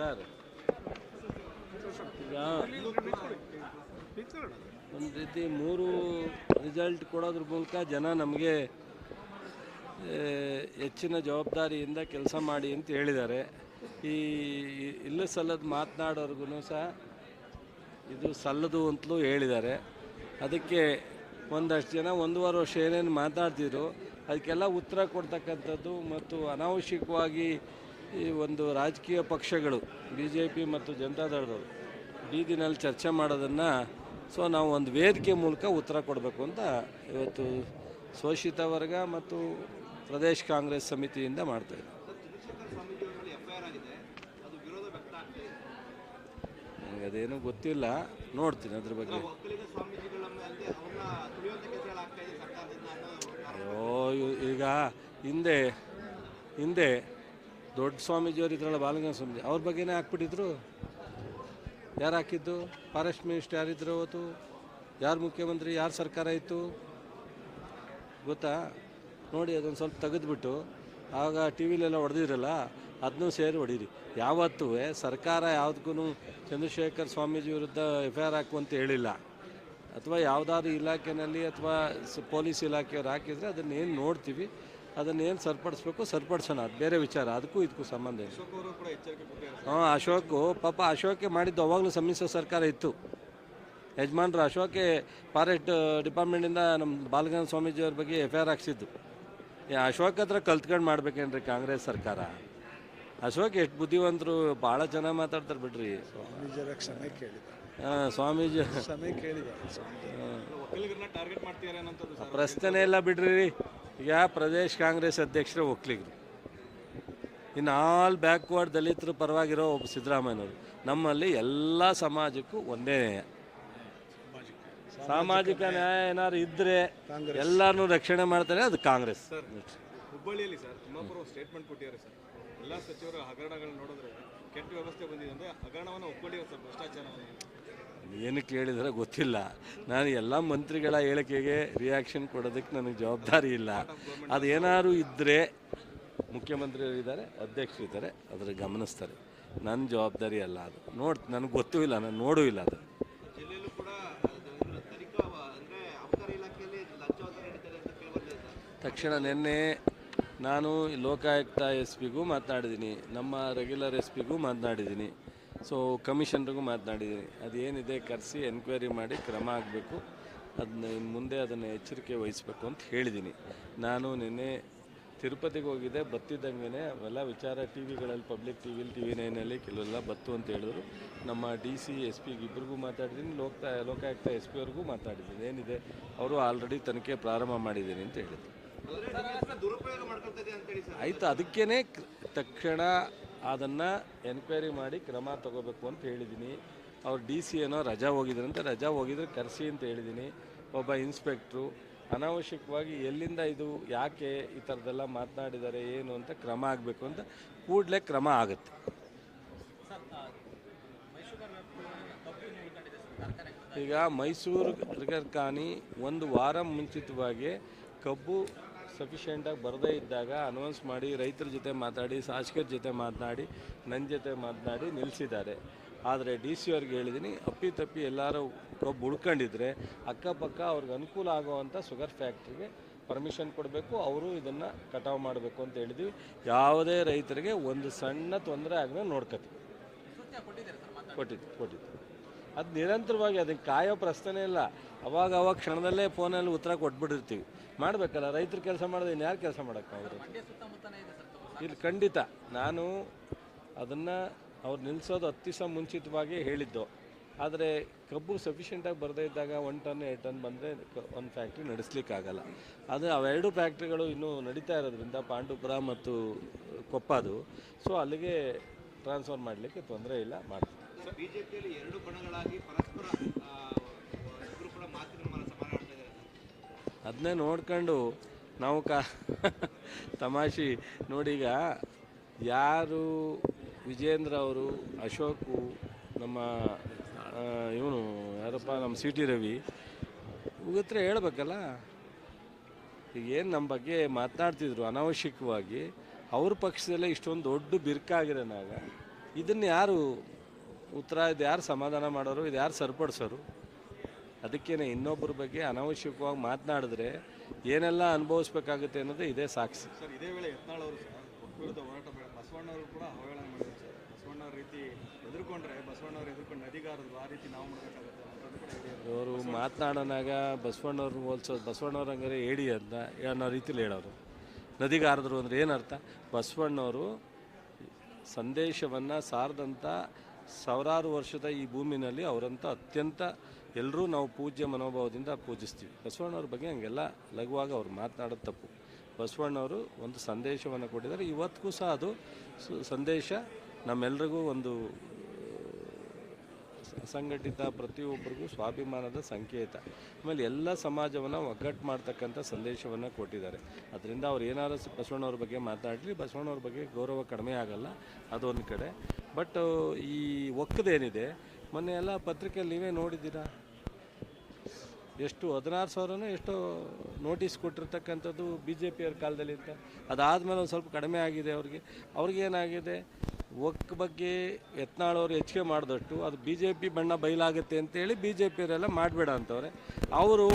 Sir. ಈಗ ಒಂದು ರೀತಿ ಮೂರು ರಿಸಲ್ಟ್ ಕೊಡೋದ್ರ ಮೂಲಕ ಜನ ನಮಗೆ ಹೆಚ್ಚಿನ ಜವಾಬ್ದಾರಿಯಿಂದ ಕೆಲಸ ಮಾಡಿ ಅಂತ ಹೇಳಿದ್ದಾರೆ. ಈ ಇಲ್ಲ ಸಲ್ಲದ ಮಾತನಾಡೋರ್ಗು ಸಹ ಇದು ಸಲ್ಲದು ಅಂತಲೂ ಹೇಳಿದ್ದಾರೆ. ಅದಕ್ಕೆ ಒಂದಷ್ಟು ಜನ ಒಂದೂವರೆ ವರ್ಷ ಏನೇನು ಮಾತಾಡ್ತಿದ್ರು ಅದಕ್ಕೆಲ್ಲ ಉತ್ತರ ಕೊಡ್ತಕ್ಕಂಥದ್ದು ಮತ್ತು ಅನಾವಶ್ಯಕವಾಗಿ ಈ ಒಂದು ರಾಜಕೀಯ ಪಕ್ಷಗಳು ಬಿ ಜೆ ಪಿ ಮತ್ತು ಜನತಾದಳದವರು ಬೀದಿನಲ್ಲಿ ಚರ್ಚೆ ಮಾಡೋದನ್ನು ಸೊ ನಾವು ಒಂದು ವೇದಿಕೆ ಮೂಲಕ ಉತ್ತರ ಕೊಡಬೇಕು ಅಂತ ಇವತ್ತು ಶೋಷಿತ ವರ್ಗ ಮತ್ತು ಪ್ರದೇಶ್ ಕಾಂಗ್ರೆಸ್ ಸಮಿತಿಯಿಂದ ಮಾಡ್ತಾಯಿದ್ದೀವಿ ನನಗೆ ಅದೇನು ಗೊತ್ತಿಲ್ಲ, ನೋಡ್ತೀನಿ ಅದ್ರ ಬಗ್ಗೆ. ಅಯ್ಯೋ ಈಗ ಹಿಂದೆ ಹಿಂದೆ ದೊಡ್ಡ ಸ್ವಾಮೀಜಿಯವರು ಇದ್ರಲ್ಲ ಬಾಲಗಂಗ ಸ್ವಾಮೀಜಿ, ಅವ್ರ ಬಗ್ಗೆನೇ ಹಾಕ್ಬಿಟ್ಟಿದ್ರು. ಯಾರು ಹಾಕಿದ್ದು? ಫಾರೆಸ್ಟ್ ಮಿನಿಸ್ಟರ್ ಯಾರಿದ್ರು ಅವತ್ತು? ಯಾರು ಮುಖ್ಯಮಂತ್ರಿ, ಯಾರು ಸರ್ಕಾರ ಇತ್ತು? ಗೊತ್ತಾ? ನೋಡಿ, ಅದೊಂದು ಸ್ವಲ್ಪ ತೆಗೆದುಬಿಟ್ಟು, ಆಗ ಟಿ ವಿಲೆಲ್ಲ ಹೊಡೆದಿರಲ್ಲ ಅದನ್ನೂ ಸೇರಿ ಹೊಡೀರಿ. ಯಾವತ್ತೂ ಸರ್ಕಾರ ಯಾವುದಕ್ಕೂ ಚಂದ್ರಶೇಖರ್ ಸ್ವಾಮೀಜಿ ವಿರುದ್ಧ ಎಫ್ ಐ ಆರ್ ಹಾಕು ಅಂತ ಹೇಳಿಲ್ಲ. ಅಥವಾ ಯಾವುದಾದ್ರು ಇಲಾಖೆಯಲ್ಲಿ ಅಥವಾ ಪೊಲೀಸ್ ಇಲಾಖೆಯವ್ರು ಹಾಕಿದರೆ ಅದನ್ನೇನು ನೋಡ್ತೀವಿ. ಅದನ್ನು ಏನು ಸರಿಪಡಿಸ್ಬೇಕು ಸರಿಪಡಿಸೋಣ. ಅದು ಬೇರೆ ವಿಚಾರ. ಅದಕ್ಕೂ ಇದಕ್ಕೂ ಸಂಬಂಧ ಇಲ್ಲ. ಹಾಂ ಅಶೋಕು ಪಾಪ ಅಶೋಕೆ ಮಾಡಿದ್ದು ಅವಾಗಲೂ ಸಮ್ಮಿಶ್ರ ಸರ್ಕಾರ ಇತ್ತು. ಯಜಮಾನ್ರು ಅಶೋಕೆ ಫಾರೆಸ್ಟ್ ಡಿಪಾರ್ಟ್ಮೆಂಟಿಂದ ನಮ್ಮ ಸ್ವಾಮೀಜಿ ಸ್ವಾಮೀಜಿಯವ್ರ ಬಗ್ಗೆ ಎಫ್ ಐ ಆರ್ ಹಾಕ್ಸಿದ್ದು. ಅಶೋಕ್ ಹತ್ರ ಕಲ್ತ್ಕೊಂಡು ಮಾಡ್ಬೇಕೇನ್ರಿ ಕಾಂಗ್ರೆಸ್ ಸರ್ಕಾರ? ಅಶೋಕ್ ಎಷ್ಟು ಬುದ್ಧಿವಂತರು ಭಾಳ ಜನ ಮಾತಾಡ್ತಾರೆ ಬಿಡ್ರಿ. ಸ್ವಾಮೀಜಿಯವರ ಕ್ಷಮೆ ಕೇಳಿದ್ದಾರೆ. ಹಾಂ ಸ್ವಾಮೀಜಿ. ಕ್ಷಮೆ ಇಲ್ಲ ಸ್ವಾಮೀಜಿ ಒಕ್ಕಲಿಗರನ್ನ ಟಾರ್ಗೆಟ್ ಮಾಡ್ತೀರಾ ಅನ್ನೋಂಥದ್ದು ಸರ್. ಪ್ರಶ್ನೆ ಇಲ್ಲ ಬಿಡ್ರಿ. ಈಗ ಪ್ರದೇಶ್ ಕಾಂಗ್ರೆಸ್ ಅಧ್ಯಕ್ಷರು ಒಕ್ಕಲಿಗರು. ಇನ್ನು ಆಲ್ ಬ್ಯಾಕ್ವರ್ಡ್ ದಲಿತರು ಪರವಾಗಿರೋ ಒಬ್ಬ ಸಿದ್ದರಾಮಯ್ಯನವರು. ನಮ್ಮಲ್ಲಿ ಎಲ್ಲ ಸಮಾಜಕ್ಕೂ ಒಂದೇ ನ್ಯಾಯ. ಸಾಮಾಜಿಕ ನ್ಯಾಯ ಏನಾದ್ರು ಇದ್ದರೆ ಎಲ್ಲರನ್ನೂ ರಕ್ಷಣೆ ಮಾಡ್ತಾರೆ ಅದು ಕಾಂಗ್ರೆಸ್. ಹುಬ್ಬಳ್ಳಿಯಲ್ಲಿ ಸರ್ ತಿಮ್ಮಾಪುರ ಸ್ಟೇಟ್ಮೆಂಟ್ ಕೊಟ್ಟಿದ್ದಾರೆ ಸರ್. ಎಲ್ಲ ಸಚಿವರು ಹಗರಣಗಳನ್ನ ನೋಡಿದ್ರೆ ಕೆಟ್ಟ ವ್ಯವಸ್ಥೆ ಬಂದಿದೆ ಅಂದ್ರೆ ಹಗರಣವನ್ನು ಒಪ್ಕೊಂಡಿದ್ದಾರೆ ಸರ್ ಭ್ರಷ್ಟಾಚಾರವನ್ನು. ಏನಕ್ಕೆ ಹೇಳಿದ್ರೆ ಗೊತ್ತಿಲ್ಲ. ನಾನು ಎಲ್ಲ ಮಂತ್ರಿಗಳ ಹೇಳಿಕೆಗೆ ರಿಯಾಕ್ಷನ್ ಕೊಡೋದಕ್ಕೆ ನನಗೆ ಜವಾಬ್ದಾರಿ ಇಲ್ಲ. ಅದೇನಾದ್ರು ಇದ್ದರೆ ಮುಖ್ಯಮಂತ್ರಿಗಳು ಇದ್ದಾರೆ ಅಧ್ಯಕ್ಷರು ಇದ್ದಾರೆ ಅದರ ಗಮನಿಸ್ತಾರೆ ನನ್ನ ಜವಾಬ್ದಾರಿ ಅಲ್ಲ ಅದು. ನೋಡ್ ನನಗೆ ಗೊತ್ತೂ ಇಲ್ಲ ನಾನು ನೋಡೂ ಇಲ್ಲ ಅದು. ಅದು ತಕ್ಷಣ ನಿನ್ನೆ ನಾನು ಲೋಕಾಯುಕ್ತ ಎಸ್ ಪಿಗೂ ಮಾತನಾಡಿದ್ದೀನಿ. ನಮ್ಮ ರೆಗ್ಯುಲರ್ ಎಸ್ ಪಿಗೂ ಮಾತನಾಡಿದ್ದೀನಿ. ಸೊ ಕಮಿಷನ್ರಿಗೂ ಮಾತನಾಡಿದ್ದೀನಿ ಅದೇನಿದೆ ಕರೆಸಿ ಎನ್ಕ್ವೈರಿ ಮಾಡಿ ಕ್ರಮ ಆಗಬೇಕು. ಅದನ್ನ ಇನ್ನು ಮುಂದೆ ಅದನ್ನು ಎಚ್ಚರಿಕೆ ವಹಿಸಬೇಕು ಅಂತ ಹೇಳಿದ್ದೀನಿ ನಾನು ನಿನ್ನೆ ತಿರುಪತಿಗೆ ಹೋಗಿದ್ದೆ ಬತ್ತಿದ್ದಂಗೆ ಅವೆಲ್ಲ ವಿಚಾರ ಟಿ ವಿಗಳಲ್ಲಿ ಪಬ್ಲಿಕ್ ಟಿ ವಿಲಿ ಟಿ ವಿ ನೈನಲ್ಲಿ ಕೆಲವೆಲ್ಲ ಬತ್ತು ಅಂತ ಹೇಳಿದ್ರು. ನಮ್ಮ ಡಿ ಸಿ ಎಸ್ ಪಿಗೆ ಇಬ್ಬರಿಗೂ ಮಾತಾಡಿದ್ದೀನಿ ಲೋಕ ಲೋಕಾಯುಕ್ತ ಎಸ್ ಪಿ ಅವ್ರಿಗೂ ಮಾತಾಡಿದ್ದೀನಿ ಏನಿದೆ ಅವರು ಆಲ್ರೆಡಿ ತನಿಖೆ ಪ್ರಾರಂಭ ಮಾಡಿದ್ದೀನಿ ಅಂತ ಹೇಳಿದ್ರು. ಆಯಿತು ಅದಕ್ಕೇ ತಕ್ಷಣ ಅದನ್ನು ಎನ್ಕ್ವೈರಿ ಮಾಡಿ ಕ್ರಮ ತಗೋಬೇಕು ಅಂತ ಹೇಳಿದ್ದೀನಿ ಅವ್ರು ಡಿ ಸಿ ಏನೋ ರಜಾ ಹೋಗಿದ್ರಂತೆ ರಜಾ ಹೋಗಿದ್ರೆ ಕರೆಸಿ ಅಂತ ಹೇಳಿದ್ದೀನಿ ಒಬ್ಬ ಇನ್ಸ್ಪೆಕ್ಟ್ರು ಅನಾವಶ್ಯಕವಾಗಿ ಎಲ್ಲಿಂದ ಇದು, ಯಾಕೆ ಈ ಥರದ್ದೆಲ್ಲ ಮಾತನಾಡಿದ್ದಾರೆ, ಏನು ಅಂತ ಕ್ರಮ ಆಗಬೇಕು ಅಂತ ಕೂಡಲೇ ಕ್ರಮ ಆಗುತ್ತೆ. ಈಗ ಮೈಸೂರು ಕಾನಿ ಒಂದು ವಾರ ಮುಂಚಿತವಾಗಿ ಕಬ್ಬು ಸಫಿಷಿಯೆಂಟಾಗಿ ಬರದೇ ಇದ್ದಾಗ ಅನೌನ್ಸ್ ಮಾಡಿ ರೈತರ ಜೊತೆ ಮಾತಾಡಿ ಶಾಸಕರ ಜೊತೆ ಮಾತನಾಡಿ ನನ್ನ ಜೊತೆ ಮಾತನಾಡಿ ನಿಲ್ಲಿಸಿದ್ದಾರೆ. ಆದರೆ ಡಿ ಸಿ ಅವ್ರಿಗೆ ಹೇಳಿದ್ದೀನಿ ಅಪ್ಪಿತಪ್ಪಿ ಎಲ್ಲರೂ ಒಬ್ಬ ಉಳ್ಕೊಂಡಿದ್ರೆ ಅಕ್ಕಪಕ್ಕ ಅವ್ರಿಗೆ ಅನುಕೂಲ ಆಗುವಂಥ ಶುಗರ್ ಫ್ಯಾಕ್ಟ್ರಿಗೆ ಪರ್ಮಿಷನ್ ಕೊಡಬೇಕು ಅವರು ಇದನ್ನು ಕಟಾವು ಮಾಡಬೇಕು ಅಂತ ಹೇಳಿದ್ವಿ. ಯಾವುದೇ ರೈತರಿಗೆ ಒಂದು ಸಣ್ಣ ತೊಂದರೆ ಆಗದೆ ನೋಡ್ಕೊತೀವಿ ಕೊಟ್ಟಿದ್ದು ಕೊಟ್ಟಿದ್ದು. ಅದು ನಿರಂತರವಾಗಿ ಅದಕ್ಕೆ ಕಾಯೋ ಪ್ರಶ್ನೆ ಇಲ್ಲ. ಅವಾಗ ಅವಾಗ ಕ್ಷಣದಲ್ಲೇ ಫೋನಲ್ಲಿ ಉತ್ತರ ಕೊಟ್ಬಿಟ್ಟಿರ್ತೀವಿ ಮಾಡಬೇಕಲ್ಲ ರೈತರು ಕೆಲಸ ಮಾಡಿದ್ರೆ ಇನ್ಯಾರು ಕೆಲಸ ಮಾಡೋಕ್ಕಾಗೋದು ಇಲ್ಲಿ ಖಂಡಿತ. ನಾನು ಅದನ್ನು ಅವ್ರು ನಿಲ್ಲಿಸೋದು ಹತ್ತು ದಿವಸ ಮುಂಚಿತವಾಗಿ ಹೇಳಿದ್ದು. ಆದರೆ ಕಬ್ಬು ಸಫಿಷಿಯೆಂಟಾಗಿ ಬರದೇ ಇದ್ದಾಗ ಒನ್ ಟನ್ ಎರಡು ಟನ್ ಬಂದರೆ ಒಂದು ಫ್ಯಾಕ್ಟ್ರಿ ನಡೆಸಲಿಕ್ಕಾಗಲ್ಲ. ಅದು ಅವೆರಡು ಫ್ಯಾಕ್ಟ್ರಿಗಳು ಇನ್ನೂ ನಡೀತಾ ಇರೋದ್ರಿಂದ ಪಾಂಡುಪುರ ಮತ್ತು ಕೊಪ್ಪದು ಸೊ ಅಲ್ಲಿಗೆ ಟ್ರಾನ್ಸ್ಫರ್ ಮಾಡಲಿಕ್ಕೆ ತೊಂದರೆ ಇಲ್ಲ ಮಾಡ್ತೀವಿ. ಬಿಜೆಪಿಯಲ್ಲಿ ಎರಡು ಪರಸ್ಪರ ಅದನ್ನೇ ನೋಡ್ಕೊಂಡು ನಾವು ಕ ತಮಾಷೆ ನೋಡೀಗ ಯಾರು ವಿಜೇಂದ್ರ ಅವರು, ಅಶೋಕು, ನಮ್ಮ ಇವನು ಯಾರಪ್ಪ, ನಮ್ಮ ಸಿ ಟಿ ರವಿ ಹತ್ರ ಹೇಳ್ಬೇಕಲ್ಲ? ಈಗ ಏನು ನಮ್ಮ ಬಗ್ಗೆ ಮಾತನಾಡ್ತಿದ್ರು ಅನಾವಶ್ಯಕವಾಗಿ, ಅವ್ರ ಪಕ್ಷದಲ್ಲೇ ಇಷ್ಟೊಂದು ದೊಡ್ಡ ಬಿರ್ಕಾಗಿರೋನಾಗ ಇದನ್ನು ಯಾರು ಉತ್ತರ ಇದು ಯಾರು ಸಮಾಧಾನ ಮಾಡೋರು ಇದು ಯಾರು ಸರಿಪಡಿಸೋರು? ಅದಕ್ಕೇನೆ ಇನ್ನೊಬ್ಬರ ಬಗ್ಗೆ ಅನಾವಶ್ಯಕವಾಗಿ ಮಾತನಾಡಿದ್ರೆ ಏನೆಲ್ಲ ಅನುಭವಿಸ್ಬೇಕಾಗುತ್ತೆ ಅನ್ನೋದು ಇದೇ ಸಾಕ್ಷಿ. ಸರ್ ಇದೇ ವೇಳೆ ಯತ್ನಾಳ್ ಅವರು ವಿರುದ್ಧ ಹೋರಾಟ ಬಸವಣ್ಣವರು ಕೂಡ ಅವಹೇಳನ ಮಾಡಿದ್ರು ಸರ್. ಬಸವಣ್ಣವ್ರ ರೀತಿ ಎದುರ್ಕೊಂಡ್ರೆ ಬಸವಣ್ಣವ್ರು ಎದುರ್ಕೊಂಡು ನದಿಗಾರರು ಆ ರೀತಿ ನಾವು ಮಾಡಬೇಕಾಗುತ್ತೆ ಅವರು ಮಾತನಾಡೋನಾಗ ಬಸವಣ್ಣವ್ರನ್ನ ಹೋಲ್ಸೋದು ಬಸವಣ್ಣವ್ರ ಹಂಗಾರೆ ಹೇಳಿ ಅಂತ ಅನ್ನೋ ರೀತಿಲಿ ಹೇಳೋರು. ನದಿಗಾರದ್ರು ಅಂದರೆ ಏನರ್ಥ? ಬಸವಣ್ಣವರು ಸಂದೇಶವನ್ನು ಸಾರದಂಥ ಸಾವಿರಾರು ವರ್ಷದ ಈ ಭೂಮಿನಲ್ಲಿ ಅವರಂತ ಅತ್ಯಂತ ಎಲ್ಲರೂ ನಾವು ಪೂಜ್ಯ ಮನೋಭಾವದಿಂದ ಪೂಜಿಸ್ತೀವಿ. ಬಸವಣ್ಣವ್ರ ಬಗ್ಗೆ ಹಂಗೆಲ್ಲ ಲಘುವಾಗಿ ಅವ್ರು ಮಾತನಾಡೋದು ತಪ್ಪು. ಬಸವಣ್ಣವರು ಒಂದು ಸಂದೇಶವನ್ನು ಕೊಟ್ಟಿದ್ದಾರೆ. ಇವತ್ತಿಗೂ ಸಹ ಅದು ಸಂದೇಶ ನಮ್ಮೆಲ್ರಿಗೂ ಒಂದು ಸಂಘಟಿತ ಪ್ರತಿಯೊಬ್ಬರಿಗೂ ಸ್ವಾಭಿಮಾನದ ಸಂಕೇತ. ಆಮೇಲೆ ಎಲ್ಲ ಸಮಾಜವನ್ನು ಒಗ್ಗಟ್ಟು ಮಾಡ್ತಕ್ಕಂಥ ಸಂದೇಶವನ್ನು ಕೊಟ್ಟಿದ್ದಾರೆ. ಅದರಿಂದ ಅವ್ರು ಏನಾದ್ರು ಸ- ಬಸವಣ್ಣವ್ರ ಬಗ್ಗೆ ಮಾತಾಡಲಿ. ಬಸವಣ್ಣವ್ರ ಬಗ್ಗೆ ಗೌರವ ಕಡಿಮೆ ಆಗಲ್ಲ. ಅದೊಂದು ಕಡೆ. ಬಟ್ ಈ ಒಕ್ಕದೇನಿದೆ ಮೊನ್ನೆ ಎಲ್ಲ ಪತ್ರಿಕೆಯಲ್ಲಿ ನೀವೇ ನೋಡಿದ್ದೀರಾ? ಎಷ್ಟು ಹದಿನಾರು ಸಾವಿರನೋ ಎಷ್ಟೋ ನೋಟಿಸ್ ಕೊಟ್ಟಿರ್ತಕ್ಕಂಥದ್ದು ಬಿ ಜೆ ಪಿಯವ್ರ ಕಾಲದಲ್ಲಿ ಅಂತ. ಅದಾದಮೇಲೆ ಒಂದು ಸ್ವಲ್ಪ ಕಡಿಮೆ ಆಗಿದೆ ಅವ್ರಿಗೆ. ಅವ್ರಿಗೇನಾಗಿದೆ ಒಕ್ಕ ಬಗ್ಗೆ ಯತ್ನಾಳವ್ರು ಹೆಚ್ಚಿಗೆ ಮಾಡಿದಷ್ಟು ಅದು ಬಿ ಜೆ ಪಿ ಬಣ್ಣ ಬಯಲಾಗುತ್ತೆ ಅಂತೇಳಿ ಬಿ ಜೆ ಪಿಯವರೆಲ್ಲ ಮಾಡಬೇಡ ಅಂತವ್ರೆ. ಅವರು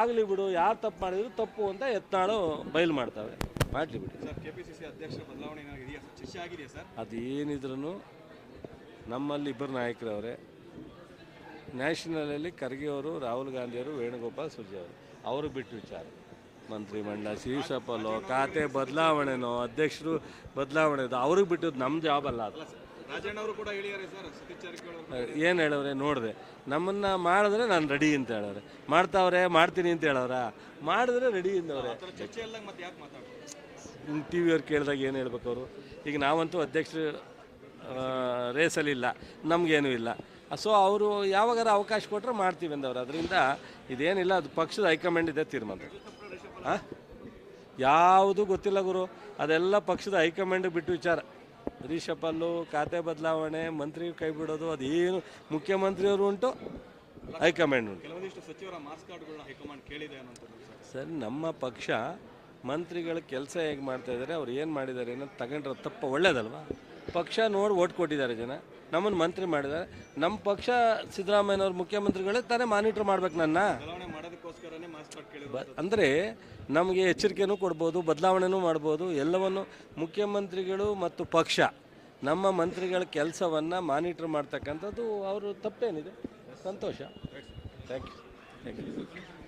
ಆಗಲಿ ಬಿಡು, ಯಾರು ತಪ್ಪು ಮಾಡಿದ್ರು ತಪ್ಪು ಅಂತ ಯತ್ನಾಳು ಬಯಲು ಮಾಡ್ತಾವೆ ಮಾಡಲಿ ಬಿಡಿ. ಅದೇನಿದ್ರು ನಮ್ಮಲ್ಲಿ ಇಬ್ಬರು ನಾಯಕರವರೇ. ನ್ಯಾಷನಲಲ್ಲಿ ಖರ್ಗೆ ಅವರು ರಾಹುಲ್ ಗಾಂಧಿಯವರು ವೇಣುಗೋಪಾಲ್ ಸುರ್ಜಿಯವರು ಅವರು. ಬಿಟ್ಟು ವಿಚಾರ. ಮಂತ್ರಿಮಂಡಲ ಶಿರೀಷಪ್ಪಲ್ಲೋ ಖಾತೆ ಬದಲಾವಣೆನೋ ಅಧ್ಯಕ್ಷರು ಬದಲಾವಣೆ ಅವ್ರಿಗೆ ಬಿಟ್ಟಿದ್ದು ನಮ್ಮ ಜಾಬ್ ಅಲ್ಲ ಅದು. ಅವರು ಏನು ಹೇಳವ್ರೆ ನೋಡಿದೆ. ನಮ್ಮನ್ನು ಮಾಡಿದ್ರೆ ನಾನು ರೆಡಿ ಅಂತ ಹೇಳವ್ರೆ. ಮಾಡ್ತಾವ್ರೆ ಮಾಡ್ತೀನಿ ಅಂತ ಹೇಳವ್ರ? ಮಾಡಿದ್ರೆ ರೆಡಿ ಇಂದವ್ರೆ ಟಿ ವಿಯವ್ರು ಕೇಳಿದಾಗ ಏನು ಹೇಳ್ಬೇಕು ಅವರು? ಈಗ ನಾವಂತೂ ಅಧ್ಯಕ್ಷರು ರೇಸಲ್ಲಿಲ್ಲ ನಮಗೇನೂ ಇಲ್ಲ. ಸೊ ಅವರು ಯಾವಾಗಾರ ಅವಕಾಶ ಕೊಟ್ಟರೆ ಮಾಡ್ತೀವಿ ಅಂದವ್ರು. ಅದರಿಂದ ಇದೇನಿಲ್ಲ ಅದು ಪಕ್ಷದ ಹೈಕಮಾಂಡ್ ಇದೆ ತೀರ್ಮಾನ. ಹಾಂ ಯಾವುದು ಗೊತ್ತಿಲ್ಲ ಗುರು. ಅದೆಲ್ಲ ಪಕ್ಷದ ಹೈಕಮಾಂಡ್ ಬಿಟ್ಟು ವಿಚಾರ. ರಿಷಪಲ್ಲು ಖಾತೆ ಬದಲಾವಣೆ ಮಂತ್ರಿ ಕೈ ಬಿಡೋದು ಅದೇನು ಮುಖ್ಯಮಂತ್ರಿಯವರು ಉಂಟು ಹೈಕಮಾಂಡ್ ಉಂಟು. ಸರ್ ನಮ್ಮ ಪಕ್ಷ ಮಂತ್ರಿಗಳ ಕೆಲಸ ಹೇಗೆ ಮಾಡ್ತಾ ಇದ್ದಾರೆ ಅವ್ರು ಏನು ಮಾಡಿದ್ದಾರೆ ಅನ್ನೋದು ತಗೊಂಡ್ರೆ ತಪ್ಪು, ಒಳ್ಳೇದಲ್ವಾ? ಪಕ್ಷ ನೋಡಿ ಓಟ್ ಕೊಟ್ಟಿದ್ದಾರೆ ಜನ. ನಮ್ಮನ್ನು ಮಂತ್ರಿ ಮಾಡಿದ್ದಾರೆ. ನಮ್ಮ ಪಕ್ಷ ಸಿದ್ದರಾಮಯ್ಯನವ್ರ ಮುಖ್ಯಮಂತ್ರಿಗಳೇ ತಾನೇ ಮಾನಿಟ್ರ್ ಮಾಡ್ಬೇಕು ನನ್ನ. ಅಂದರೆ ನಮಗೆ ಎಚ್ಚರಿಕೆನೂ ಕೊಡ್ಬೋದು, ಬದಲಾವಣೆನೂ ಮಾಡ್ಬೋದು, ಎಲ್ಲವನ್ನು ಮುಖ್ಯಮಂತ್ರಿಗಳು ಮತ್ತು ಪಕ್ಷ, ನಮ್ಮ ಮಂತ್ರಿಗಳ ಕೆಲಸವನ್ನು ಮಾನಿಟ್ರ್ ಮಾಡ್ತಕ್ಕಂಥದ್ದು ಅವರು ತಪ್ಪೇನಿದೆ. ಸಂತೋಷ. Thank you thank you